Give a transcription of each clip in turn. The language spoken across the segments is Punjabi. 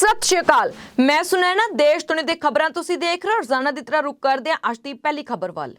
ਸਤਿ ਸ਼੍ਰੀ ਅਕਾਲ। ਮੈਂ ਸੁਨੈਣਾ ਦੇਸ਼ ਦੁਨੀਆ ਦੀ ਖਬਰਾਂ ਤੁਸੀਂ ਦੇਖ ਰਹੇ ਹੋ ਰੋਜ਼ਾਨਾ ਦੀ ਤਰ੍ਹਾਂ ਰੁਕ ਕਰਦੇ ਹਾਂ ਅੱਜ ਦੀ ਪਹਿਲੀ ਖਬਰ ਵੱਲ।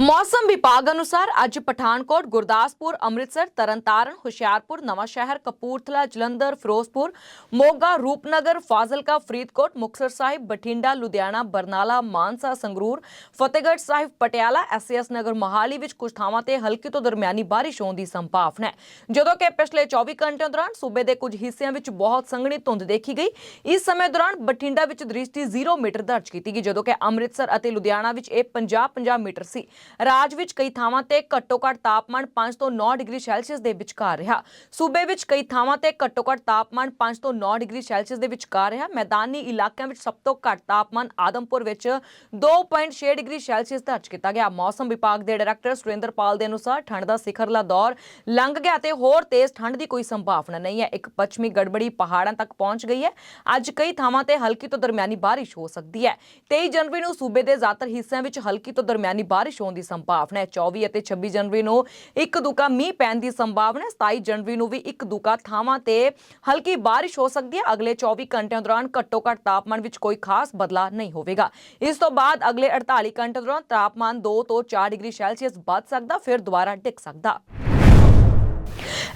ਮੌਸਮ ਵਿਭਾਗ ਅਨੁਸਾਰ ਅੱਜ ਪਠਾਨਕੋਟ, ਗੁਰਦਾਸਪੁਰ, ਅੰਮ੍ਰਿਤਸਰ, ਤਰਨਤਾਰਨ, ਹੁਸ਼ਿਆਰਪੁਰ, ਨਵਾਂਸ਼ਹਿਰ, ਕਪੂਰਥਲਾ, ਜਲੰਧਰ, ਫਿਰੋਜ਼ਪੁਰ, ਮੋਗਾ, ਰੂਪਨਗਰ, ਫਾਜ਼ਿਲਕਾ, ਫਰੀਦਕੋਟ, ਮੁਕਤਸਰ ਸਾਹਿਬ, ਬਠਿੰਡਾ, ਲੁਧਿਆਣਾ, ਬਰਨਾਲਾ, ਮਾਨਸਾ, ਸੰਗਰੂਰ, ਫਤਿਹਗੜ੍ਹ ਸਾਹਿਬ, ਪਟਿਆਲਾ ਐਸਐਸ ਨਗਰ ਮੋਹਾਲੀ ਵਿੱਚ ਕੁਝ ਥਾਵਾਂ ਤੇ ਹਲਕੀ ਤੋਂ ਦਰਮਿਆਨੀ ਬਾਰਿਸ਼ ਹੋਣ ਦੀ ਸੰਭਾਵਨਾ ਹੈ। ਜਦੋਂ ਕਿ ਪਿਛਲੇ 24 ਘੰਟਿਆਂ ਦੌਰਾਨ ਸੂਬੇ ਦੇ ਕੁਝ ਹਿੱਸਿਆਂ ਵਿੱਚ ਬਹੁਤ ਸੰਘਣੀ ਧੁੰਦ ਦੇਖੀ ਗਈ। ਇਸ ਸਮੇਂ ਦੌਰਾਨ ਬਠਿੰਡਾ ਵਿੱਚ ਦ੍ਰਿਸ਼ਟੀ 0 ਮੀਟਰ ਦਰਜ ਕੀਤੀ ਗਈ, ਜਦੋਂ ਕਿ ਅੰਮ੍ਰਿਤਸਰ ਅਤੇ ਲੁਧਿਆਣਾ ਵਿੱਚ ਇਹ 50-50 ਮੀਟਰ ਸੀ। ਰਾਜ ਵਿੱਚ ਕਈ ਥਾਵਾਂ ਤੇ ਘੱਟੋ-ਘੱਟ ਤਾਪਮਾਨ 5 ਤੋਂ 9 ਡਿਗਰੀ ਸੈਲਸੀਅਸ ਦੇ ਵਿਚਕਾਰ ਰਿਹਾ। ਸੂਬੇ ਵਿੱਚ ਕਈ ਥਾਵਾਂ ਤੇ ਘੱਟੋ-ਘੱਟ ਤਾਪਮਾਨ 5 ਤੋਂ 9 ਡਿਗਰੀ ਸੈਲਸੀਅਸ ਦੇ ਵਿਚਕਾਰ ਰਿਹਾ। ਮੈਦਾਨੀ ਇਲਾਕਿਆਂ ਵਿੱਚ ਸਭ ਤੋਂ ਘੱਟ ਤਾਪਮਾਨ ਆਦਮਪੁਰ ਵਿੱਚ 2.6 ਡਿਗਰੀ ਸੈਲਸੀਅਸ ਦਰਜ ਕੀਤਾ ਗਿਆ। ਮੌਸਮ ਵਿਭਾਗ ਦੇ ਡਾਇਰੈਕਟਰ ਸੁਰਿੰਦਰਪਾਲ ਦੇ ਅਨੁਸਾਰ ਠੰਡ ਦਾ ਸਿਖਰਲਾ ਦੌਰ ਲੰਘ ਗਿਆ ਤੇ ਹੋਰ ਤੇਜ਼ ਠੰਡ ਦੀ ਕੋਈ ਸੰਭਾਵਨਾ ਨਹੀਂ ਹੈ। ਇੱਕ ਪੱਛਮੀ ਗੜਬੜੀ ਪਹਾੜਾਂ ਤੱਕ ਪਹੁੰਚ ਗਈ ਹੈ। ਅੱਜ ਕਈ ਥਾਵਾਂ ਤੇ ਹਲਕੀ ਤੋਂ ਦਰਮਿਆਨੀ ਬਾਰਿਸ਼ ਹੋ ਸਕਦੀ ਹੈ। 23 ਜਨਵਰੀ ਨੂੰ ਸੂਬੇ ਦੇ ਜ਼ਿਆਦਾਤਰ ਹਿੱਸਿਆਂ ਵਿੱਚ ਹਲਕੀ ਤੋਂ ਦਰਮਿਆਨੀ ਬਾਰਿਸ਼ ਹੋਣ ਦੀ ਸੰਭਾਵਨਾ ਹੈ। 24 ਅਤੇ 26 ਜਨਵਰੀ ਨੂੰ ਇੱਕ ਦੁਕਾ ਮੀਂਹ ਪੈਣ ਦੀ ਸੰਭਾਵਨਾ ਹੈ। 27 ਜਨਵਰੀ ਨੂੰ ਵੀ ਇੱਕ ਦੁਕਾ ਥਾਵਾਂ ਤੇ ਹਲਕੀ ਬਾਰਿਸ਼ ਹੋ ਸਕਦੀ ਹੈ। ਅਗਲੇ 24 ਘੰਟਿਆਂ ਦੌਰਾਨ ਘੱਟੋ ਘੱਟ ਤਾਪਮਾਨ ਵਿੱਚ ਕੋਈ ਖਾਸ ਬਦਲਾਅ ਨਹੀਂ ਹੋਵੇਗਾ। ਇਸ ਤੋਂ ਬਾਅਦ ਅਗਲੇ 48 ਘੰਟੇ ਦੌਰਾਨ ਤਾਪਮਾਨ 2 ਤੋਂ 4 ਡਿਗਰੀ ਸੈਲਸੀਅਸ ਵੱਧ ਸਕਦਾ, ਫਿਰ ਦੁਬਾਰਾ ਡਿੱਗ ਸਕਦਾ।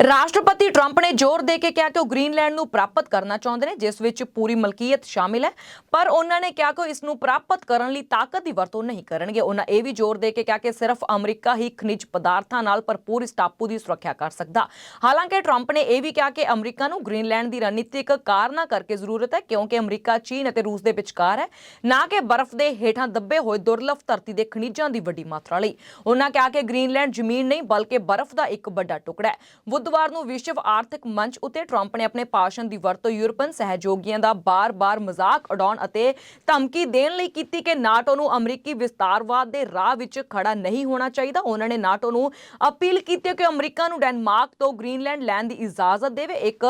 ਰਾਸ਼ਟਰਪਤੀ ਟਰੰਪ ਨੇ ਜ਼ੋਰ ਦੇ ਕੇ ਕਿਹਾ ਕਿ ਉਹ ਗ੍ਰੀਨਲੈਂਡ ਨੂੰ ਪ੍ਰਾਪਤ ਕਰਨਾ ਚਾਹੁੰਦੇ ਨੇ, ਜਿਸ ਵਿੱਚ ਪੂਰੀ ਮਲਕੀਅਤ ਸ਼ਾਮਿਲ ਹੈ। ਪਰ ਉਹਨਾਂ ਨੇ ਕਿਹਾ ਕਿ ਉਹ ਇਸ ਨੂੰ ਪ੍ਰਾਪਤ ਕਰਨ ਲਈ ਤਾਕਤ ਦੀ ਵਰਤੋਂ ਨਹੀਂ ਕਰਨਗੇ। ਉਹਨਾਂ ਇਹ ਵੀ ਜ਼ੋਰ ਦੇ ਕੇ ਕਿਹਾ ਕਿ ਸਿਰਫ ਅਮਰੀਕਾ ਹੀ ਖਣਿਜ ਪਦਾਰਥਾਂ ਨਾਲ ਭਰਪੂਰ ਇਸ ਟਾਪੂ ਦੀ ਸੁਰੱਖਿਆ ਕਰ ਸਕਦਾ। ਹਾਲਾਂਕਿ ਟਰੰਪ ਨੇ ਇਹ ਵੀ ਕਿਹਾ ਕਿ ਅਮਰੀਕਾ ਨੂੰ ਗ੍ਰੀਨਲੈਂਡ ਦੀ ਰਣਨੀਤਿਕ ਕਾਰਨਾ ਕਰਕੇ ਜ਼ਰੂਰਤ ਹੈ, ਕਿਉਂਕਿ ਅਮਰੀਕਾ, ਚੀਨ ਅਤੇ ਰੂਸ ਦੇ ਵਿਚਕਾਰ ਹੈ। ਨਾ ਕਿ ਬਰਫ਼ ਦੇ ਹੇਠਾਂ ਦੱਬੇ ਹੋਏ ਦੁਰਲਭ ਧਰਤੀ ਦੇ ਖਣਿਜਾਂ ਦੀ ਵੱਡੀ ਮਾਤਰਾ ਲਈ। ਉਹਨਾਂ ਕਿਹਾ ਕਿ ਗ੍ਰੀਨਲੈਂਡ ਜ਼ਮੀਨ ਨਹੀਂ, ਬਲਕਿ ਬਰਫ਼ ਦਾ ਇੱਕ ਵੱਡਾ ਟੁਕੜਾ ਹੈ। ਬੁੱਧਵਾਰ ਨੂੰ ਵਿਸ਼ਵ ਆਰਥਿਕ ਮੰਚ ਉਤੇ ਟਰੰਪ ਨੇ ਆਪਣੇ ਭਾਸ਼ਣ ਦੀ ਵਰਤੋਂ ਯੂਰਪਨ ਸਹਿਯੋਗੀਆਂ ਦਾ ਬਾਰ-ਬਾਰ ਮਜ਼ਾਕ ਉਡਾਉਣ ਅਤੇ ਧਮਕੀ ਦੇਣ ਲਈ ਕੀਤੀ ਕਿ ਨਾਟੋ ਨੂੰ ਅਮਰੀਕੀ ਵਿਸਤਾਰਵਾਦ ਦੇ ਰਾਹ ਵਿੱਚ ਖੜਾ ਨਹੀਂ ਹੋਣਾ ਚਾਹੀਦਾ। ਉਹਨਾਂ ਨੇ ਨਾਟੋ ਨੂੰ ਅਪੀਲ ਕੀਤੀ ਕਿ ਅਮਰੀਕਾ ਨੂੰ ਡੈਨਮਾਰਕ ਤੋਂ ਗ੍ਰੀਨਲੈਂਡ ਲੈਣ ਦੀ ਇਜਾਜ਼ਤ ਦੇਵੇ। ਇੱਕ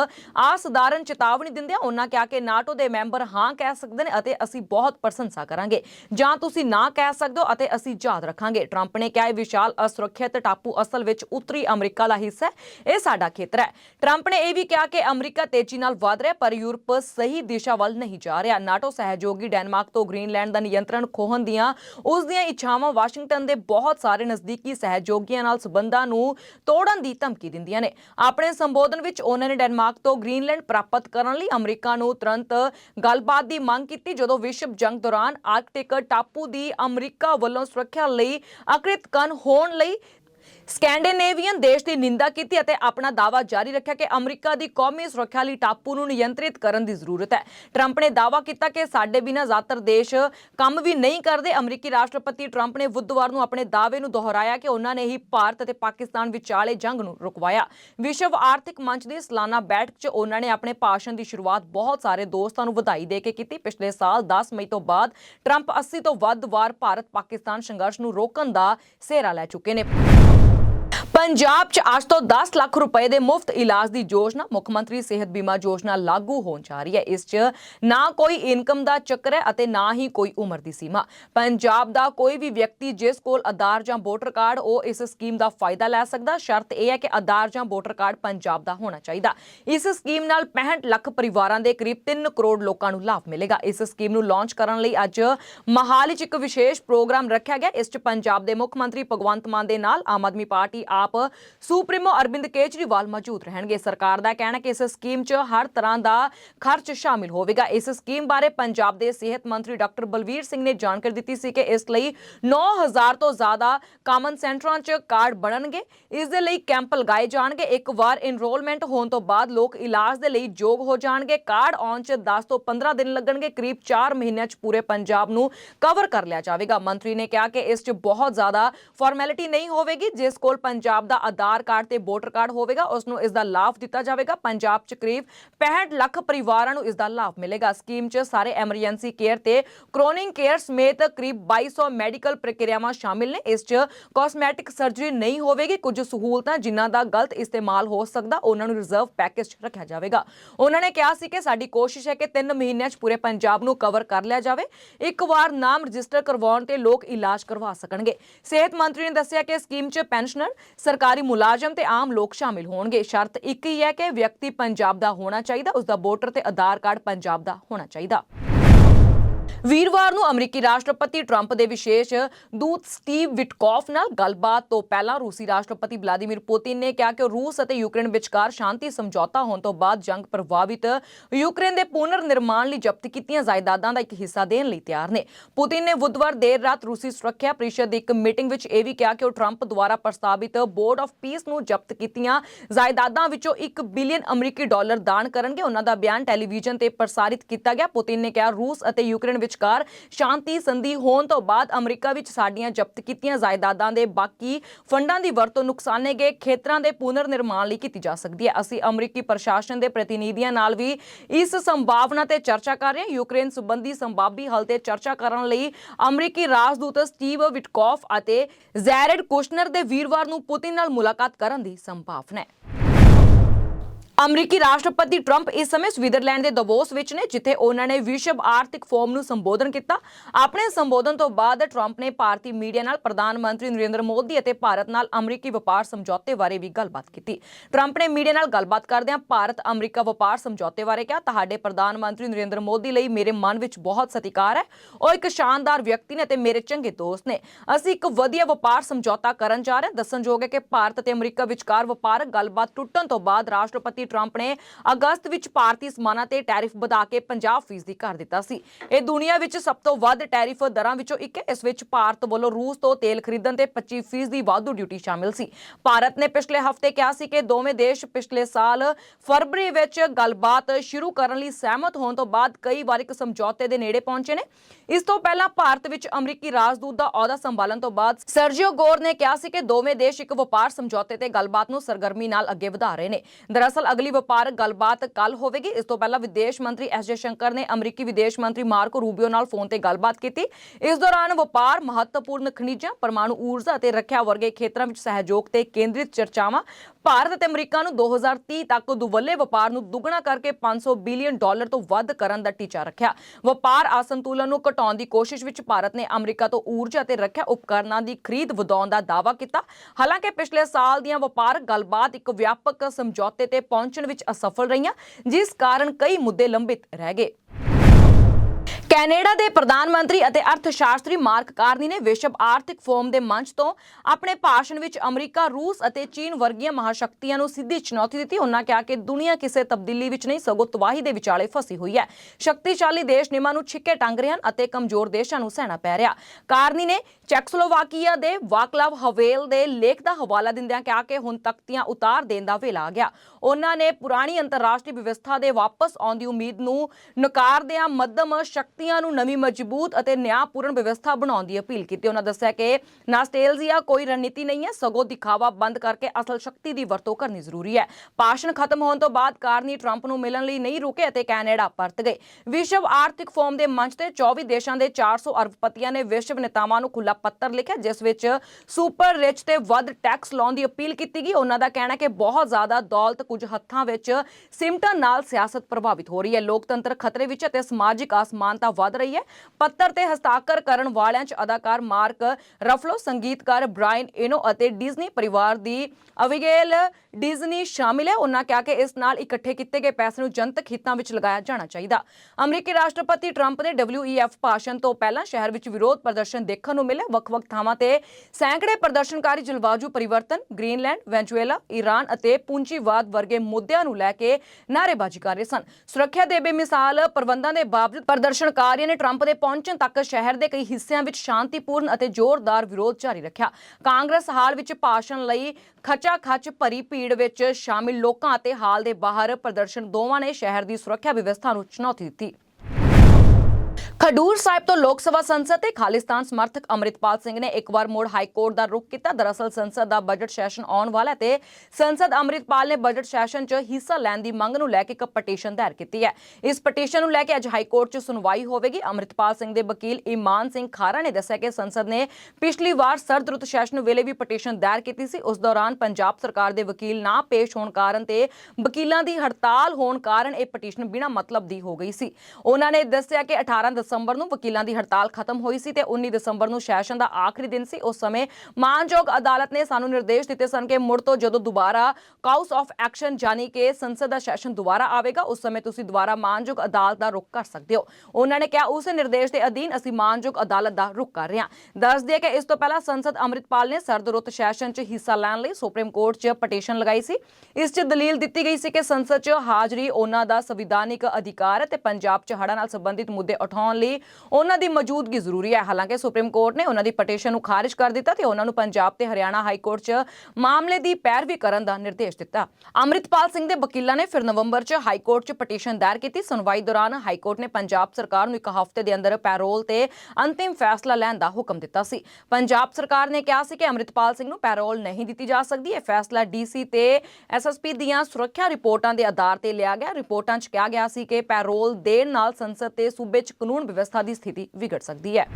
ਅਸਾਧਾਰਨ ਚੇਤਾਵਨੀ ਦਿੰਦਿਆਂ ਉਹਨਾਂ ਕਿਹਾ ਕਿ ਨਾਟੋ ਦੇ ਮੈਂਬਰ ਹਾਂ ਕਹਿ ਸਕਦੇ ਨੇ ਅਤੇ ਅਸੀਂ ਬਹੁਤ ਪ੍ਰਸ਼ੰਸਾ ਕਰਾਂਗੇ। ਜਾਂ ਤੁਸੀਂ ਨਾ ਕਹਿ ਸਕਦੇ ਹੋ ਅਤੇ ਅਸੀਂ ਯਾਦ ਰੱਖਾਂਗੇ। ਟਰੰਪ ਨੇ ਕਿਹਾ, ਇਹ ਵਿਸ਼ਾਲ ਅਸੁਰੱਖਿਅਤ ਟਾਪੂ ਅਸਲ ਵਿੱਚ ਉੱਤਰੀ ਅਮਰੀਕਾ ਦਾ ਹਿੱਸਾ ਹੈ। ਇਹ ਸਾਡਾ ਖੇਤਰ ਹੈ। ਟਰੰਪ ਨੇ ਇਹ ਵੀ ਕਿਹਾ ਕਿ ਅਮਰੀਕਾ ਤੇਜ਼ੀ ਨਾਲ ਵਧ ਰਿਹਾ, ਪਰ ਯੂਰਪ ਸਹੀ ਦਿਸ਼ਾ ਵੱਲ ਨਹੀਂ ਜਾ ਰਿਹਾ। ਨਾਟੋ ਸਹਿਯੋਗੀ ਡੈਨਮਾਰਕ ਤੋਂ ਗ੍ਰੀਨਲੈਂਡ ਦਾ ਨਿਯੰਤਰਣ ਖੋਹਣ ਦੀਆਂ ਉਸ ਦੀਆਂ ਇੱਛਾਵਾਂ ਵਾਸ਼ਿੰਗਟਨ ਦੇ ਬਹੁਤ ਸਾਰੇ ਨਜ਼ਦੀਕੀ ਸਹਿਯੋਗੀਆਂ ਨਾਲ ਸਬੰਧਾਂ ਨੂੰ ਤੋੜਨ ਦੀ ਧਮਕੀ ਦਿੰਦੀਆਂ ਨੇ। ਆਪਣੇ ਸੰਬੋਧਨ ਵਿੱਚ ਉਹਨਾਂ ਨੇ ਡੈਨਮਾਰਕ ਤੋਂ ਗ੍ਰੀਨਲੈਂਡ ਪ੍ਰਾਪਤ ਕਰਨ ਲਈ ਅਮਰੀਕਾ ਨੂੰ ਤੁਰੰਤ ਗੱਲਬਾਤ ਦੀ ਮੰਗ ਕੀਤੀ, ਜਦੋਂ ਵਿਸ਼ਵ ਜੰਗ ਦੌਰਾਨ ਆਰਕਟਿਕ ਟਾਪੂ ਦੀ ਅਮਰੀਕਾ ਵੱਲੋਂ ਸੁਰੱਖਿਆ ਲਈ ਅਕ੍ਰਿਤ ਕਨ ਹੋਣ ਲਈ ਸਕੈਂਡੀਨੇਵੀਅਨ ਦੇਸ਼ ਦੀ ਨਿੰਦਾ ਕੀਤੀ ਅਤੇ ਆਪਣਾ ਦਾਅਵਾ ਜਾਰੀ ਰੱਖਿਆ ਕਿ ਅਮਰੀਕਾ ਦੀ ਕੌਮੀ ਸੁਰੱਖਿਆ ਲਈ ਟਾਪੂ ਨੂੰ ਨਿਯੰਤਰਿਤ ਕਰਨ ਦੀ ਜ਼ਰੂਰਤ ਹੈ। ਟਰੰਪ ਨੇ ਦਾਅਵਾ ਕੀਤਾ ਕਿ ਸਾਡੇ ਬਿਨਾਂ ਜ਼ਿਆਦਾਤਰ ਦੇਸ਼ ਕੰਮ ਵੀ ਨਹੀਂ ਕਰਦੇ। ਅਮਰੀਕੀ ਰਾਸ਼ਟਰਪਤੀ ਟਰੰਪ ਨੇ ਬੁੱਧਵਾਰ ਨੂੰ ਆਪਣੇ ਦਾਅਵੇ ਨੂੰ ਦੁਹਰਾਇਆ ਕਿ ਉਹਨਾਂ ਨੇ ਹੀ ਭਾਰਤ ਅਤੇ ਪਾਕਿਸਤਾਨ ਵਿਚਾਲੇ ਜੰਗ ਨੂੰ ਰੁਕਵਾਇਆ। ਵਿਸ਼ਵ ਆਰਥਿਕ ਮੰਚ ਦੀ ਸਾਲਾਨਾ ਬੈਠਕ 'ਚ ਉਹਨਾਂ ਨੇ ਆਪਣੇ ਭਾਸ਼ਣ ਦੀ ਸ਼ੁਰੂਆਤ ਬਹੁਤ ਸਾਰੇ ਦੋਸਤਾਂ ਨੂੰ ਵਧਾਈ ਦੇ ਕੇ ਕੀਤੀ। ਪਿਛਲੇ ਸਾਲ 10 ਮਈ ਤੋਂ ਬਾਅਦ ਟਰੰਪ 80 ਤੋਂ ਵੱਧ ਵਾਰ ਭਾਰਤ ਪਾਕਿਸਤਾਨ ਸੰਘਰਸ਼ ਨੂੰ ਰੋਕਣ ਦਾ ਸਿਹਰਾ ਲੈ ਚੁੱਕੇ ਨੇ। ਪੰਜਾਬ 'ਚ ਅੱਜ ਤੋਂ 10 ਲੱਖ ਰੁਪਏ ਦੇ ਮੁਫਤ ਇਲਾਜ ਦੀ ਯੋਜਨਾ ਮੁੱਖ ਮੰਤਰੀ ਸਿਹਤ ਬੀਮਾ ਯੋਜਨਾ ਲਾਗੂ ਹੋਣ ਜਾ ਰਹੀ ਹੈ। ਇਸ 'ਚ ਨਾ ਕੋਈ ਇਨਕਮ ਦਾ ਚੱਕਰ ਹੈ ਅਤੇ ਨਾ ਹੀ ਕੋਈ ਉਮਰ ਦੀ ਸੀਮਾ। ਪੰਜਾਬ ਦਾ ਕੋਈ ਵੀ ਵਿਅਕਤੀ ਜਿਸ ਕੋਲ ਆਧਾਰ ਜਾਂ ਵੋਟਰ ਕਾਰਡ, ਉਹ ਇਸ ਸਕੀਮ ਦਾ ਫਾਇਦਾ ਲੈ ਸਕਦਾ। ਸ਼ਰਤ ਇਹ ਹੈ ਕਿ ਆਧਾਰ ਜਾਂ ਵੋਟਰ ਕਾਰਡ ਪੰਜਾਬ ਦਾ ਹੋਣਾ ਚਾਹੀਦਾ। ਇਸ ਸਕੀਮ ਨਾਲ 65 ਲੱਖ ਪਰਿਵਾਰਾਂ ਦੇ ਕਰੀਬ 3 ਕਰੋੜ ਲੋਕਾਂ ਨੂੰ ਲਾਭ ਮਿਲੇਗਾ। ਇਸ ਸਕੀਮ ਨੂੰ ਲਾਂਚ ਕਰਨ ਲਈ ਅੱਜ ਮਹਾਲੀ 'ਚ ਇੱਕ ਵਿਸ਼ੇਸ਼ ਪ੍ਰੋਗਰਾਮ ਰੱਖਿਆ ਗਿਆ। ਇਸ 'ਚ ਪੰਜਾਬ ਦੇ ਮੁੱਖ ਮੰਤਰੀ ਭਗਵੰਤ ਮਾਨ ਦੇ ਨਾਲ ਆਮ ਆਦਮੀ ਪਾਰਟੀ ਆਪ ਸੁਪਰੀਮੋ ਅਰਵਿੰਦ ਕੇਜਰੀਵਾਲ ਮੌਜੂਦ ਰਹਿਣਗੇ। ਸਰਕਾਰ ਦਾ ਕਹਿਣਾ ਕਿ ਇਸ ਸਕੀਮ 'ਚ ਹਰ ਤਰ੍ਹਾਂ ਦਾ ਖਰਚ ਸ਼ਾਮਿਲ ਹੋਵੇਗਾ। ਇਸ ਸਕੀਮ ਬਾਰੇ ਪੰਜਾਬ ਦੇ ਸਿਹਤ ਮੰਤਰੀ ਡਾਕਟਰ ਬਲਵੀਰ ਸਿੰਘ ਨੇ ਜਾਣਕਾਰੀ ਦਿੱਤੀ ਸੀ ਕਿ ਇਸ ਲਈ 9000 ਤੋਂ ਜ਼ਿਆਦਾ ਕਾਮਨ ਸੈਂਟਰਾਂ 'ਚ ਕਾਰਡ ਬਣਨਗੇ। ਇਸ ਦੇ ਲਈ ਕੈਂਪ ਲਗਾਏ ਜਾਣਗੇ। ਇੱਕ ਵਾਰ ਇਨਰੋਲਮੈਂਟ ਹੋਣ ਤੋਂ ਬਾਅਦ ਲੋਕ ਇਲਾਜ ਦੇ ਲਈ ਯੋਗ ਹੋ ਜਾਣਗੇ। ਕਾਰਡ ਆਉਣ 'ਚ 10 ਤੋਂ 15 ਦਿਨ ਲੱਗਣਗੇ। ਕਰੀਬ 4 ਮਹੀਨਿਆਂ 'ਚ ਪੂਰੇ ਪੰਜਾਬ ਨੂੰ ਕਵਰ ਕਰ ਲਿਆ ਜਾਵੇਗਾ। ਮੰਤਰੀ ਨੇ ਕਿਹਾ ਕਿ ਇਸ 'ਚ ਬਹੁਤ ਜ਼ਿਆਦਾ ਫਾਰਮੈਲਿਟੀ ਨਹੀਂ ਹੋਵੇਗੀ। ਜਿਸ ਕੋਲ ਪੰਜਾਬ ਦਾ ਆਧਾਰ ਕਾਰਡ ਤੇ ਵੋਟਰ ਕਾਰਡ ਹੋਵੇਗਾ ਉਸ ਨੂੰ ਇਸ ਦਾ ਲਾਭ ਦਿੱਤਾ ਜਾਵੇਗਾ। ਪੰਜਾਬ 'ਚ ਕਰੀਬ 65 ਲੱਖ ਪਰਿਵਾਰਾਂ ਨੂੰ ਇਸ ਦਾ ਲਾਭ ਮਿਲੇਗਾ। ਸਕੀਮ 'ਚ ਸਾਰੇ ਐਮਰਜੈਂਸੀ ਕੇਅਰ ਤੇ ਕ੍ਰੋਨਿਕ ਕੇਅਰ ਸਮੇਤ ਕਰੀਬ 2200 ਮੈਡੀਕਲ ਪ੍ਰਕਿਰਿਆਵਾਂ ਸ਼ਾਮਿਲ ਨੇ। ਇਸ 'ਚ ਕਾਸਮੈਟਿਕ ਸਰਜਰੀ ਨਹੀਂ ਹੋਵੇਗੀ। ਕੁਝ ਸਹੂਲਤਾਂ ਜਿਨ੍ਹਾਂ ਦਾ ਗਲਤ ਇਸਤੇਮਾਲ ਹੋ ਸਕਦਾ, ਉਹਨਾਂ ਨੂੰ ਰਿਜ਼ਰਵ ਪੈਕੇਜ 'ਚ ਰੱਖਿਆ ਜਾਵੇਗਾ। ਉਹਨਾਂ ਨੇ ਕਿਹਾ ਸੀ ਕਿ ਸਾਡੀ ਕੋਸ਼ਿਸ਼ ਹੈ ਕਿ 3 ਮਹੀਨਿਆਂ 'ਚ ਪੂਰੇ ਪੰਜਾਬ ਨੂੰ ਕਵਰ ਕਰ ਲਿਆ ਜਾਵੇ। ਇੱਕ ਵਾਰ ਨਾਮ ਰਜਿਸਟਰ ਕਰਵਾਉਣ ਤੇ ਲੋਕ ਇਲਾਜ ਕਰਵਾ ਸਕਣਗੇ। ਸਿਹਤ ਮੰਤਰੀ ਨੇ ਦੱਸਿਆ ਕਿ ਸਕੀਮ 'ਚ ਪੈਨਸ਼ਨਰ ਸਰਕਾਰੀ ਮੁਲਾਜ਼ਮ ਤੇ ਆਮ ਲੋਕ ਸ਼ਾਮਿਲ ਹੋਣਗੇ। ਸ਼ਰਤ ਇੱਕ ਹੀ ਹੈ ਕਿ ਵਿਅਕਤੀ ਪੰਜਾਬ ਦਾ ਹੋਣਾ ਚਾਹੀਦਾ ਉਸ ਦਾ ਵੋਟਰ ਤੇ ਆਧਾਰ ਕਾਰਡ ਪੰਜਾਬ ਦਾ ਹੋਣਾ ਚਾਹੀਦਾ। ਵੀਰਵਾਰ ਨੂੰ ਅਮਰੀਕੀ ਰਾਸ਼ਟਰਪਤੀ ਟਰੰਪ ਦੇ ਵਿਸ਼ੇਸ਼ ਦੂਤ ਸਟੀਵ ਵਿਟਕੌਫ ਨਾਲ ਗੱਲਬਾਤ ਤੋਂ ਪਹਿਲਾਂ ਰੂਸੀ ਰਾਸ਼ਟਰਪਤੀ ਵਲਾਦੀਮੀਰ ਪੁਤਿਨ ਨੇ ਕਿਹਾ ਕਿ ਰੂਸ ਅਤੇ ਯੂਕਰੇਨ ਵਿਚਕਾਰ ਸ਼ਾਂਤੀ, ਸਮਝੌਤਾ ਹੋਣ ਤੋਂ ਬਾਅਦ ਜੰਗ ਪ੍ਰਭਾਵਿਤ ਯੂਕਰੇਨ ਦੇ ਪੁਨਰ ਨਿਰਮਾਣ ਲਈ ਜ਼ਬਤ ਕੀਤੀਆਂ ਜਾਇਦਾਦਾਂ ਦਾ ਇੱਕ ਹਿੱਸਾ ਦੇਣ ਲਈ ਤਿਆਰ ਨੇ। ਪੁਤਿਨ ਨੇ ਬੁੱਧਵਾਰ ਦੇਰ ਰਾਤ ਰੂਸੀ ਸੁਰੱਖਿਆ ਪਰਿਸ਼ਦ ਦੀ ਇੱਕ ਮੀਟਿੰਗ ਵਿੱਚ ਇਹ ਵੀ ਕਿਹਾ ਕਿ ਉਹ ਟਰੰਪ ਦੁਆਰਾ ਪ੍ਰਸਤਾਵਿਤ ਬੋਰਡ ਆਫ ਪੀਸ ਨੂੰ ਜ਼ਬਤ ਕੀਤੀਆਂ ਜਾਇਦਾਦਾਂ ਵਿੱਚੋਂ 1 ਬਿਲੀਅਨ ਅਮਰੀਕੀ ਡਾਲਰ ਦਾਨ ਕਰਨਗੇ। ਉਹਨਾਂ ਦਾ ਬਿਆਨ ਟੈਲੀਵਿਜ਼ਨ ਤੇ ਪ੍ਰਸਾਰਿਤ ਕੀਤਾ ਗਿਆ। ਪੁਤਿਨ ਨੇ ਕਿਹਾ, ਰੂਸ ਅਤੇ ਯੂਕਰੇਨ ਵਿੱਚ ਵਿਚਕਾਰ ਸ਼ਾਂਤੀ ਸੰਧੀ ਹੋਣ ਤੋਂ ਬਾਅਦ ਅਮਰੀਕਾ ਵਿੱਚ ਸਾਡੀਆਂ ਜ਼ਬਤ ਕੀਤੀਆਂ ਜਾਇਦਾਦਾਂ ਦੇ ਬਾਕੀ ਫੰਡਾਂ ਦੀ ਵਰਤੋਂ ਨੁਕਸਾਨੇ ਗਏ ਖੇਤਰਾਂ ਦੇ ਪੁਨਰ ਨਿਰਮਾਣ ਲਈ ਕੀਤੀ ਜਾ ਸਕਦੀ ਹੈ। ਅਸੀਂ ਅਮਰੀਕੀ ਪ੍ਰਸ਼ਾਸਨ ਦੇ ਪ੍ਰਤੀਨਿਧੀਆਂ ਨਾਲ ਵੀ ਇਸ ਸੰਭਾਵਨਾ ਤੇ ਚਰਚਾ ਕਰ ਰਹੇ ਹਾਂ। ਯੂਕਰੇਨ ਸੰਬੰਧੀ ਸੰਭਾਵੀ ਹੱਲ ਤੇ ਚਰਚਾ ਕਰਨ ਲਈ ਅਮਰੀਕੀ ਰਾਜਦੂਤ ਸਟੀਵ ਵਿਟਕੌਫ ਅਤੇ ਜ਼ੈਰਡ ਕੁਸ਼ਨਰ ਦੇ ਵੀਰਵਾਰ ਨੂੰ ਪੁਤਿਨ ਨਾਲ ਮੁਲਾਕਾਤ ਕਰਨ ਦੀ ਸੰਭਾਵਨਾ ਹੈ। ਅਮਰੀਕੀ ਰਾਸ਼ਟਰਪਤੀ ਟਰੰਪ ਇਸ ਸਮੇਂ ਸਵਿਟਜ਼ਰਲੈਂਡ ਦੇ ਦਵੋਸ ਵਿੱਚ ਨੇ, ਜਿੱਥੇ ਉਹਨਾਂ ਨੇ ਵਿਸ਼ਵ ਆਰਥਿਕ ਫੋਰਮ ਨੂੰ ਸੰਬੋਧਨ ਕੀਤਾ। ਆਪਣੇ ਸੰਬੋਧਨ ਤੋਂ ਬਾਅਦ ਟਰੰਪ ਨੇ ਭਾਰਤੀ ਮੀਡੀਆ ਨਾਲ ਪ੍ਰਧਾਨ ਮੰਤਰੀ ਨਰਿੰਦਰ ਮੋਦੀ ਅਤੇ ਭਾਰਤ ਨਾਲ ਅਮਰੀਕੀ ਵਪਾਰ ਸਮਝੌਤੇ ਬਾਰੇ ਵੀ ਗੱਲਬਾਤ ਕੀਤੀ। ਟਰੰਪ ਨੇ ਮੀਡੀਆ ਨਾਲ ਗੱਲਬਾਤ ਕਰਦਿਆਂ ਭਾਰਤ ਅਮਰੀਕਾ ਵਪਾਰ ਸਮਝੌਤੇ ਬਾਰੇ ਕਿਹਾ, ਤੁਹਾਡੇ ਪ੍ਰਧਾਨ ਮੰਤਰੀ ਨਰਿੰਦਰ ਮੋਦੀ ਲਈ ਮੇਰੇ ਮਨ ਵਿੱਚ ਬਹੁਤ ਸਤਿਕਾਰ ਹੈ। ਉਹ ਇੱਕ ਸ਼ਾਨਦਾਰ ਵਿਅਕਤੀ ਨੇ ਤੇ ਮੇਰੇ ਚੰਗੇ ਦੋਸਤ ਨੇ। ਅਸੀਂ ਇੱਕ ਵਧੀਆ ਵਪਾਰ ਸਮਝੌਤਾ ਕਰਨ ਜਾ ਰਹੇ ਹਾਂ। ਦੱਸਣਯੋਗ ਹੈ ਕਿ ਭਾਰਤ ਅਤੇ ਅਮਰੀਕਾ ਵਿਚਕਾਰ ਵਪਾਰਕ ਗੱਲਬਾਤ ਟੁੱਟਣ ਤੋਂ ਬਾਅਦ ਰਾਸ਼ਟਰਪਤੀ ਟਰੰਪ ਨੇ ਅਗਸਤ ਵਿੱਚ ਭਾਰਤੀ ਸਮਾਨਾਂ ਤੇ ਟੈਰਿਫ ਵਧਾ ਕੇ 50% ਕਰ ਦਿੱਤਾ ਸੀ। ਇਹ ਦੁਨੀਆ ਵਿੱਚ ਸਭ ਤੋਂ ਵੱਧ ਟੈਰਿਫ ਦਰਾਂ ਵਿੱਚੋਂ ਇੱਕ ਹੈ। ਇਸ ਵਿੱਚ ਭਾਰਤ ਵੱਲੋਂ ਰੂਸ ਤੋਂ ਤੇਲ ਖਰੀਦਣ ਤੇ 25% ਦੀ ਵਾਧੂ ਡਿਊਟੀ ਸ਼ਾਮਿਲ ਸੀ। ਭਾਰਤ ਨੇ ਪਿਛਲੇ ਹਫ਼ਤੇ ਕਿਹਾ ਸੀ ਕਿ ਦੋਵੇਂ ਦੇਸ਼ ਪਿਛਲੇ ਸਾਲ ਫਰਵਰੀ ਵਿੱਚ ਗੱਲਬਾਤ ਸ਼ੁਰੂ ਕਰਨ ਲਈ ਸਹਿਮਤ ਹੋਣ ਤੋਂ ਬਾਅਦ ਕਈ ਵਾਰ ਇੱਕ ਸਮਝੌਤੇ ਦੇ ਨੇੜੇ ਪਹੁੰਚੇ ਨੇ। ਇਸ ਤੋਂ ਪਹਿਲਾਂ ਭਾਰਤ ਵਿੱਚ ਅਮਰੀਕੀ ਰਾਜਦੂਤ ਦਾ ਅਹੁਦਾ ਸੰਭਾਲਣ ਤੋਂ ਬਾਅਦ ਸਰਜੀਓ ਗੋਰ ਨੇ ਕਿਹਾ ਸੀ ਕਿ ਦੋਵੇਂ ਦੇਸ਼ ਇੱਕ ਵਪਾਰ ਸਮਝੌਤੇ ਤੇ ਗੱਲਬਾਤ ਨੂੰ ਸਰਗਰਮੀ ਨਾਲ ਅੱਗੇ ਵਧਾ ਰਹੇ ਨੇ। ਦਰਅਸਲ ਅਗਲੀ ਵਪਾਰਕ ਗੱਲਬਾਤ ਕੱਲ ਹੋਵੇਗੀ। ਇਸ ਤੋਂ ਪਹਿਲਾਂ ਵਿਦੇਸ਼ ਮੰਤਰੀ ਐਸ ਜੇ ਸ਼ੰਕਰ ਨੇ ਅਮਰੀਕੀ ਵਿਦੇਸ਼ ਮੰਤਰੀ ਮਾਰਕੋ ਰੂਬੀਓ ਨਾਲ ਫੋਨ ਤੇ ਗੱਲਬਾਤ ਕੀਤੀ। ਇਸ ਦੌਰਾਨ ਵਪਾਰ ਮਹੱਤਵਪੂਰਨ ਖਣਿਜਾਂ, ਪਰਮਾਣੂ ਊਰਜਾ ਅਤੇ ਰੱਖਿਆ ਵਰਗੇ ਖੇਤਰਾਂ ਵਿੱਚ ਸਹਿਯੋਗ ਤੇ ਕੇਂਦਰਿਤ ਚਰਚਾਵਾਂ ਭਾਰਤ ਅਤੇ ਅਮਰੀਕਾ ਨੂੰ 2030 ਤੱਕ ਦੁਵੱਲੇ ਵਪਾਰ ਨੂੰ ਦੁੱਗਣਾ ਕਰਕੇ 500 ਬਿਲੀਅਨ ਡਾਲਰ ਤੋਂ ਵੱਧ ਕਰਨ ਦਾ ਟੀਚਾ ਰੱਖਿਆ। ਵਪਾਰ ਅਸੰਤੁਲਨ ਨੂੰ ਘਟਾਉਣ ਦੀ ਕੋਸ਼ਿਸ਼ ਵਿੱਚ ਭਾਰਤ ਨੇ ਅਮਰੀਕਾ ਤੋਂ ਊਰਜਾ ਅਤੇ ਰੱਖਿਆ ਉਪਕਰਨਾਂ ਦੀ ਖਰੀਦ ਵਧਾਉਣ ਦਾ ਦਾਅਵਾ ਕੀਤਾ। ਹਾਲਾਂਕਿ ਪਿਛਲੇ ਸਾਲ ਦੀਆਂ ਵਪਾਰਕ ਗੱਲਬਾਤ ਇੱਕ ਵਿਆਪਕ ਸਮਝੌਤੇ ਤੇ ਪਹੁੰਚਣ ਵਿੱਚ ਅਸਫਲ ਰਹੀਆਂ, ਜਿਸ ਕਾਰਨ ਕਈ ਮੁੱਦੇ ਲੰਬਿਤ ਰਹਿ ਗਏ। ਕੈਨੇਡਾ ਦੇ ਪ੍ਰਧਾਨ ਮੰਤਰੀ ਅਤੇ ਅਰਥ ਸ਼ਾਸਤਰੀ ਮਾਰਕ ਕਾਰਨੀ ਨੇ ਵਿਸ਼ਵ ਆਰਥਿਕ ਫੋਰਮ ਦੇ ਮੰਚ ਤੋਂ ਆਪਣੇ ਭਾਸ਼ਣ ਵਿੱਚ ਅਮਰੀਕਾ, ਰੂਸ ਅਤੇ ਚੀਨ ਵਰਗੀਆਂ ਮਹਾਸ਼ਕਤੀਆਂ ਨੂੰ ਸਿੱਧੀ ਚੁਣੌਤੀ ਦਿੱਤੀ। ਉਹਨਾਂ ਕਿਹਾ ਕਿ ਦੁਨੀਆ ਕਿਸੇ ਤਬਦੀਲੀ ਵਿੱਚ ਨਹੀਂ, ਸਗੋਂ ਤਬਾਹੀ ਦੇ ਵਿਚਾਲੇ ਫਸੀ ਹੋਈ ਹੈ। ਸ਼ਕਤੀਸ਼ਾਲੀ ਦੇਸ਼ ਨਿਯਮਾਂ ਨੂੰ ਛਿੱਕੇ ਟੰਗ ਰਹੇ ਹਨ ਅਤੇ ਕਮਜ਼ੋਰ ਦੇਸ਼ਾਂ ਨੂੰ ਸਹਿਣਾ ਪੈ ਰਿਹਾ। ਕਾਰਨੀ ਨੇ ਚੈਕਸਲੋਵਾਕੀਆ ਦੇ ਵਾਕਲਵ ਹਵੇਲ ਦੇ ਲੇਖ ਦਾ ਹਵਾਲਾ ਦਿੰਦਿਆਂ ਕਿਹਾ ਕਿ ਹੁਣ ਤਖਤੀਆਂ ਉਤਾਰ ਦੇਣ ਦਾ ਵੇਲਾ ਆ ਗਿਆ। ਉਹਨਾਂ ਨੇ ਪੁਰਾਣੀ ਅੰਤਰਰਾਸ਼ਟਰੀ ਵਿਵਸਥਾ ਦੇ ਵਾਪਸ ਆਉਣ ਦੀ ਉਮੀਦ ਨੂੰ ਨਕਾਰਦਿਆਂ ਮੱਧਮ ਸ਼ਕਤੀ ਸ਼ਕਤੀਆਂ ਨੂੰ ਨਵੀਂ ਮਜ਼ਬੂਤ ਅਤੇ ਨਿਆਂਪੂਰਨ ਵਿਵਸਥਾ ਬਣਾਉਣ ਦੀ ਅਪੀਲ ਕੀਤੀ। ਉਹਨਾਂ ਦੱਸਿਆ ਕਿ ਨਾਸਟੇਲਜ਼ੀਆ ਕੋਈ ਰਣਨੀਤੀ ਨਹੀਂ ਹੈ। ਸਗੋਂ ਦਿਖਾਵਾ ਬੰਦ ਕਰਕੇ ਅਸਲ ਸ਼ਕਤੀ ਦੀ ਵਰਤੋਂ ਕਰਨੀ ਜ਼ਰੂਰੀ ਹੈ। ਭਾਸ਼ਣ ਖਤਮ ਹੋਣ ਤੋਂ ਬਾਅਦ ਕਾਰਨੀ ਟਰੰਪ ਨੂੰ ਮਿਲਣ ਲਈ ਨਹੀਂ ਰੁਕੇ ਅਤੇ ਕੈਨੇਡਾ ਪਰਤ ਗਏ। ਵਿਸ਼ਵ ਆਰਥਿਕ ਫੋਰਮ ਦੇ ਮੰਚ ਤੇ 24 ਦੇਸ਼ਾਂ ਦੇ 400 ਅਰਬਪਤੀਆਂ ਨੇ ਵਿਸ਼ਵ ਨੇਤਾਵਾਂ ਨੂੰ ਖੁੱਲਾ ਪੱਤਰ ਲਿਖਿਆ, ਜਿਸ ਵਿੱਚ ਸੁਪਰ ਰਿਚ ਤੇ ਵੱਧ ਟੈਕਸ ਲਾਉਣ ਦੀ ਅਪੀਲ ਕੀਤੀ ਗਈ। ਉਹਨਾਂ ਦਾ ਕਹਿਣਾ ਕਿ ਬਹੁਤ ਜ਼ਿਆਦਾ ਦੌਲਤ ਕੁਝ ਹੱਥਾਂ ਵਿੱਚ ਸਿਮਟਣ ਨਾਲ ਸਿਆਸਤ ਪ੍ਰਭਾਵਿਤ ਹੋ ਰਹੀ ਹੈ। ਲੋਕਤੰਤਰ ਖਤਰੇ ਵਿੱਚ ਅਤੇ ਸਮਾਜਿਕ ਅਸਮਾਨਤਾ ਵੱਧ ਰਹੀ ਹੈ। ਪੱਤਰ ਤੇ ਹਸਤਾਖਰ ਕਰਨ ਵਾਲਿਆਂ 'ਚ ਅਦਾਕਾਰ ਮਾਰਕ ਰਫਲੋ, ਸੰਗੀਤਕਾਰ ਬ੍ਰਾਇਨ ਇਨੋ ਅਤੇ ਡਿਜ਼ਨੀ ਪਰਿਵਾਰ ਦੀ ਅਵਿਗੇਲ ਡਿਜ਼ਨੀ ਸ਼ਾਮਿਲ ਹੈ। ਉਹਨਾਂ ਕਿਹਾ ਕਿ ਇਸ ਨਾਲ ਇਕੱਠੇ ਕੀਤੇ ਗਏ ਪੈਸੇ ਨੂੰ ਜਨਤਕ ਹਿੱਤਾਂ ਵਿੱਚ ਲਗਾਇਆ ਜਾਣਾ ਚਾਹੀਦਾ। ਅਮਰੀਕੀ ਰਾਸ਼ਟਰਪਤੀ ਟਰੰਪ ਦੇ WEF ਭਾਸ਼ਣ ਤੋਂ ਪਹਿਲਾਂ ਸ਼ਹਿਰ ਵਿੱਚ ਵਿਰੋਧ ਪ੍ਰਦਰਸ਼ਨ ਦੇਖਣ ਨੂੰ ਮਿਲੇ ਵੱਖ-ਵੱਖ ਥਾਵਾਂ ਤੇ ਸੈਂਕੜੇ ਪ੍ਰਦਰਸ਼ਨਕਾਰੀ ਜਲਵਾਯੂ ਪਰਿਵਰਤਨ, ਗ੍ਰੀਨਲੈਂਡ, ਵੈਨਜ਼ੂਏਲਾ, ਈਰਾਨ ਅਤੇ ਪੂੰਜੀਵਾਦ ਵਰਗੇ ਮੁੱਦਿਆਂ ਨੂੰ ਲੈ ਕੇ ਨਾਅਰੇਬਾਜ਼ੀ ਕਰ ਰਹੇ ਸਨ। ਸੁਰੱਖਿਆ ਦੇ ਬੇਮਿਸਾਲ ਪ੍ਰਬੰਧਾਂ ਦੇ ਬਾਵਜੂਦ ਪ੍ਰਦਰਸ਼ਨਕਾਰੀਆਂ ਨੇ ਟਰੰਪ ਦੇ ਪਹੁੰਚਣ ਤੱਕ ਸ਼ਹਿਰ ਦੇ ਕਈ ਹਿੱਸਿਆਂ ਵਿੱਚ ਸ਼ਾਂਤੀਪੂਰਨ ਅਤੇ ਜ਼ੋਰਦਾਰ ਵਿਰੋਧ ਜਾਰੀ ਰੱਖਿਆ। ਕਾਂਗਰਸ ਹਾਲ ਵਿੱਚ ਭਾਸ਼ਣ ਲਈ ਖਚਾ ਖਚ ਭਰੀ ਭੀੜ ਵਿੱਚ ਸ਼ਾਮਿਲ ਲੋਕਾਂ ਅਤੇ ਹਾਲ ਦੇ ਬਾਹਰ ਪ੍ਰਦਰਸ਼ਨ ਦੋਵਾਂ ਨੇ ਸ਼ਹਿਰ ਦੀ ਸੁਰੱਖਿਆ ਵਿਵਸਥਾ ਨੂੰ ਚੁਣੌਤੀ ਦਿੱਤੀ। ਖਡੂਰ ਸਾਹਿਬ ਤੋਂ ਲੋਕ ਸਭਾ ਸੰਸਦ ਤੇ ਖਾਲਿਸਤਾਨ ਸਮਰਥਕ ਅਮਰਿਤਪਾਲ ਸਿੰਘ ਨੇ ਇੱਕ ਵਾਰ ਮੋੜ ਹਾਈ ਕੋਰਟ ਦਾ ਰੁਖ ਕੀਤਾ। ਦਰਅਸਲ ਸੰਸਦ ਦਾ ਬਜਟ ਸੈਸ਼ਨ ਆਉਣ ਵਾਲਾ ਤੇ ਸੰਸਦ ਅਮਰਿਤਪਾਲ ਨੇ ਬਜਟ ਸੈਸ਼ਨ 'ਚ ਹਿੱਸਾ ਲੈਣ ਦੀ ਮੰਗ ਨੂੰ ਲੈ ਕੇ ਇੱਕ ਪਟੀਸ਼ਨ ਦਾਇਰ ਕੀਤੀ ਹੈ। ਇਸ ਪਟੀਸ਼ਨ ਨੂੰ ਲੈ ਕੇ ਅੱਜ ਹਾਈ ਕੋਰਟ 'ਚ ਸੁਣਵਾਈ ਹੋਵੇਗੀ। ਅਮਰਿਤਪਾਲ ਸਿੰਘ ਦੇ ਵਕੀਲ ਇਮਾਨ ਸਿੰਘ ਖਾਰਾ ਨੇ ਦੱਸਿਆ ਕਿ ਸੰਸਦ ਨੇ ਪਿਛਲੀ ਵਾਰ ਸਰਦ ਰੁੱਤ ਸੈਸ਼ਨ ਵੇਲੇ ਵੀ ਪਟੀਸ਼ਨ ਦਾਇਰ ਕੀਤੀ ਸੀ। ਉਸ ਦੌਰਾਨ ਪੰਜਾਬ ਸਰਕਾਰ ਦੇ ਵਕੀਲ ਨਾ ਪੇਸ਼ ਹੋਣ ਕਾਰਨ ਤੇ ਵਕੀਲਾਂ ਦੀ ਹੜਤਾਲ ਹੋਣ ਕਾਰਨ ਇਹ ਪਟੀਸ਼ਨ ਬਿਨਾਂ ਮਤਲਬ ਦੀ ਹੋ ਗਈ ਸੀ। ਉਹਨਾਂ ਨੇ ਦੱਸਿਆ ਕਿ 18 ਦਸੰਬਰ ਦਸੰਬਰ ਨੂੰ ਵਕੀਲਾਂ ਦੀ ਹੜਤਾਲ ਖਤਮ ਹੋਈ ਸੀ ਤੇ 19 ਦਸੰਬਰ ਨੂੰ ਸੈਸ਼ਨ ਦਾ ਆਖਰੀ ਦਿਨ ਸੀ। ਉਸ ਸਮੇਂ ਮਾਨਯੋਗ ਅਦਾਲਤ ਨੇ ਸਾਨੂੰ ਨਿਰਦੇਸ਼ ਦਿੱਤੇ ਸਨ ਕਿ ਮੁੜ ਤੋਂ ਜਦੋਂ ਦੁਬਾਰਾ ਕਾਊਸ ਆਫ ਐਕਸ਼ਨ ਜਾਨੀ ਕਿ ਸੰਸਦ ਦਾ ਸੈਸ਼ਨ ਦੁਬਾਰਾ ਆਵੇਗਾ, ਉਸ ਸਮੇਂ ਤੁਸੀਂ ਦੁਬਾਰਾ ਮਾਨਯੋਗ ਅਦਾਲਤ ਦਾ ਰੁਖ ਕਰ ਸਕਦੇ ਹੋ। ਉਹਨਾਂ ਨੇ ਕਿਹਾ, ਉਸ ਨਿਰਦੇਸ਼ ਦੇ ਅਧੀਨ ਅਸੀਂ ਮਾਨਯੋਗ ਅਦਾਲਤ ਦਾ ਰੁਖ ਕਰ ਰਹੇ ਹਾਂ। ਦੱਸ ਦਈਏ ਕਿ ਇਸ ਤੋਂ ਪਹਿਲਾਂ ਸੰਸਦ ਅੰਮ੍ਰਿਤਪਾਲ ਨੇ ਸਰਦ ਰੁੱਤ ਸੈਸ਼ਨ 'ਚ ਹਿੱਸਾ ਲੈਣ ਲਈ ਸੁਪਰੀਮ ਕੋਰਟ 'ਚ ਪਟੀਸ਼ਨ ਲਗਾਈ ਸੀ। ਇਸ 'ਚ ਦਲੀਲ ਦਿੱਤੀ ਗਈ ਸੀ ਕਿ ਸੰਸਦ 'ਚ ਹਾਜ਼ਰੀ ਉਹਨਾਂ ਦਾ ਸੰਵਿਧਾਨਿਕ ਅਧਿਕਾਰ ਹੈ ਤੇ ਪੰਜਾਬ 'ਚ ਹੜ੍ਹਾਂ ਨਾਲ ਸੰਬੰਧਿਤ ਮੁੱਦੇ ਉਠਾਉਣ ਲਈ ਉਹਨਾਂ ਦੀ ਮੌਜੂਦਗੀ ਜ਼ਰੂਰੀ ਹੈ। ਹਾਲਾਂਕਿ ਸੁਪਰੀਮ ਕੋਰਟ ਨੇ ਉਹਨਾਂ ਦੀ ਪਟੀਸ਼ਨ ਨੂੰ ਖਾਰਿਜ ਕਰ ਦਿੱਤਾ ਤੇ ਉਹਨਾਂ ਨੂੰ ਪੰਜਾਬ ਤੇ ਹਰਿਆਣਾ ਹਾਈ ਕੋਰਟ 'ਚ ਮਾਮਲੇ ਦੀ ਪੈਰਵੀ ਕਰਨ ਦਾ ਨਿਰਦੇਸ਼ ਦਿੱਤਾ। ਅੰਮ੍ਰਿਤਪਾਲ ਸਿੰਘ ਦੇ ਵਕੀਲਾਂ ਨੇ ਫਿਰ ਨਵੰਬਰ 'ਚ ਹਾਈ ਕੋਰਟ 'ਚ ਪਟੀਸ਼ਨ ਦਾਇਰ ਕੀਤੀ। ਸੁਣਵਾਈ ਦੌਰਾਨ ਹਾਈ ਕੋਰਟ ਨੇ ਪੰਜਾਬ ਸਰਕਾਰ ਨੂੰ ਇੱਕ ਹਫ਼ਤੇ ਦੇ ਅੰਦਰ ਪੈਰੋਲ ਤੇ ਅੰਤਿਮ ਫੈਸਲਾ ਲੈਣ ਦਾ ਹੁਕਮ ਦਿੱਤਾ ਸੀ। ਪੰਜਾਬ ਸਰਕਾਰ ਨੇ ਕਿਹਾ ਸੀ ਕਿ ਅੰਮ੍ਰਿਤਪਾਲ ਸਿੰਘ ਨੂੰ ਪੈਰੋਲ ਨਹੀਂ ਦਿੱਤੀ ਜਾ ਸਕਦੀ। ਇਹ ਫੈਸਲਾ ਡੀਸੀ ਤੇ ਐਸਐਸਪੀ ਦੀਆਂ ਸੁਰੱਖਿਆ ਰਿਪੋਰਟਾਂ ਦੇ ਆਧਾਰ ਤੇ ਲਿਆ ਗਿਆ। ਰਿਪੋਰਟਾਂ 'ਚ ਕਿਹਾ ਗਿਆ ਸੀ ਕਿ ਪੈਰੋਲ ਦੇਣ ਨਾਲ ਸੰਸਦ ਤੇ ਸੂਬੇ 'ਚ ਕਾਨੂੰਨ ਵਿਵਸਥਾ ਦੀ ਸਥਿਤੀ ਵਿਗੜ ਸਕਦੀ ਹੈ।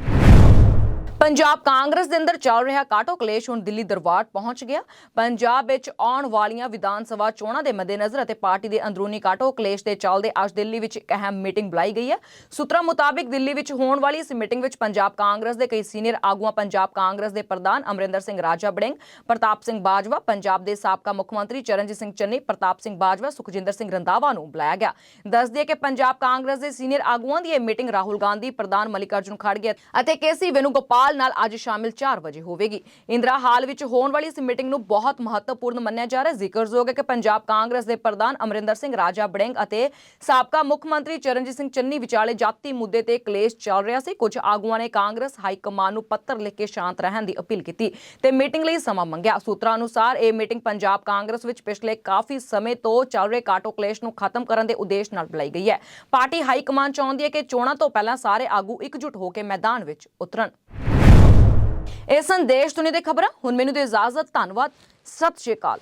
ਪੰਜਾਬ ਕਾਂਗਰਸ ਦੇ ਅੰਦਰ ਚੱਲ ਰਿਹਾ ਕਾਟੋ ਕਲੇਸ਼ ਹੁਣ ਦਿੱਲੀ ਦਰਬਾਰ ਪਹੁੰਚ ਗਿਆ। ਪੰਜਾਬ ਵਿੱਚ ਆਉਣ ਵਾਲੀਆਂ ਵਿਧਾਨ ਸਭਾ ਚੋਣਾਂ ਦੇ ਮੱਦੇਨਜ਼ਰ ਅਤੇ ਪਾਰਟੀ ਦੇ ਅੰਦਰੂਨੀ ਕਾਟੋ ਕਲੇਸ਼ ਦੇ ਚੱਲਦੇ ਅੱਜ ਦਿੱਲੀ ਵਿੱਚ ਇੱਕ ਅਹਿਮ ਮੀਟਿੰਗ ਬੁਲਾਈ ਗਈ ਹੈ। ਸੂਤਰਾਂ ਮੁਤਾਬਿਕ ਦਿੱਲੀ ਵਿੱਚ ਹੋਣ ਵਾਲੀ ਇਸ ਮੀਟਿੰਗ ਵਿੱਚ ਪੰਜਾਬ ਕਾਂਗਰਸ ਦੇ ਕਈ ਸੀਨੀਅਰ ਆਗੂਆਂ, ਪੰਜਾਬ ਕਾਂਗਰਸ ਦੇ ਪ੍ਰਧਾਨ ਅਮਰਿੰਦਰ ਸਿੰਘ ਰਾਜਾ ਬੜਿੰਗ, ਪ੍ਰਤਾਪ ਸਿੰਘ ਬਾਜਵਾ, ਪੰਜਾਬ ਦੇ ਸਾਬਕਾ ਮੁੱਖ ਮੰਤਰੀ ਚਰਨਜੀਤ ਸਿੰਘ ਚੰਨੀ, ਪ੍ਰਤਾਪ ਸਿੰਘ ਬਾਜਵਾ, ਸੁਖਜਿੰਦਰ ਸਿੰਘ ਰੰਧਾਵਾ ਨੂੰ ਬੁਲਾਇਆ ਗਿਆ। ਦੱਸ ਦਈਏ ਕਿ ਪੰਜਾਬ ਕਾਂਗਰਸ ਦੇ ਸੀਨੀਅਰ ਆਗੂਆਂ ਦੀ ਇਹ ਮੀਟਿੰਗ ਰਾਹੁਲ ਗਾਂਧੀ, ਪ੍ਰਧਾਨ ਮਲਿਕਾਰਜੁਨ ਖੜਗੇ ਅਤੇ ਕੇਸੀ ਵੈਨੂਗੋਪਾਲ ਨਾਲ ਅੱਜ ਸ਼ਾਮਿਲ 4 ਵਜੇ ਹੋਵੇਗੀ। ਇੰਦਰਾ, ਹਾਲ ਵਿੱਚ ਹੋਣ ਵਾਲੀ ਇਸ ਮੀਟਿੰਗ ਨੂੰ ਬਹੁਤ ਮਹੱਤਵਪੂਰਨ ਮੰਨਿਆ ਜਾ ਰਿਹਾ। ਜ਼ਿਕਰਯੋਗ ਹੈ ਕਿ ਪੰਜਾਬ ਕਾਂਗਰਸ ਦੇ ਪ੍ਰਧਾਨ ਅਮਰਿੰਦਰ ਸਿੰਘ, ਰਾਜਾ ਬੜਿੰਗ ਅਤੇ ਸਾਬਕਾ ਮੁੱਖ ਮੰਤਰੀ ਚਰਨਜੀਤ ਸਿੰਘ ਚੰਨੀ ਵਿਚਾਲੇ ਜਾਤੀ ਮੁੱਦੇ ਤੇ ਕਲੇਸ਼ ਚੱਲ ਰਿਹਾ ਸੀ। ਕੁਝ ਆਗੂਆਂ ਨੇ ਕਾਂਗਰਸ ਹਾਈ ਕਮਾਨ ਨੂੰ ਪੱਤਰ ਲਿਖ ਕੇ ਸ਼ਾਂਤ ਰਹਿਣ ਦੀ ਅਪੀਲ ਕੀਤੀ ਤੇ ਮੀਟਿੰਗ ਲਈ ਸਮਾਂ ਮੰਗਿਆ। ਸੂਤਰਾਂ ਅਨੁਸਾਰ ਇਹ ਮੀਟਿੰਗ ਪੰਜਾਬ ਕਾਂਗਰਸ ਵਿੱਚ ਪਿਛਲੇ ਕਾਫੀ ਸਮੇਂ ਤੋਂ ਚੱਲ ਰਹੇ ਕਾਟੋ ਕਲੇਸ਼ ਨੂੰ ਖਤਮ ਕਰਨ ਦੇ ਉਦੇਸ਼ ਨਾਲ ਬੁਲਾਈ ਗਈ ਹੈ। ਪਾਰਟੀ ਹਾਈ ਕਮਾਨ ਚਾਹੁੰਦੀ ਹੈ ਕਿ ਚੋਣਾਂ ਤੋਂ ਪਹਿਲਾਂ ਸਾਰੇ ਆਗੂ ਇਕਜੁੱਟ ਹੋ ਕੇ ਮੈਦਾਨ ਵਿੱਚ ਉਤਰਨ। ਇਹ ਸੰਦੇਸ਼ ਦੁਨੀਆ ਦੇ ਖਬਰਾਂ। ਹੁਣ ਮੈਨੂੰ ਦੇ ਇਜਾਜ਼ਤ। ਧੰਨਵਾਦ। ਸਤਿ ਸ਼੍ਰੀ ਅਕਾਲ।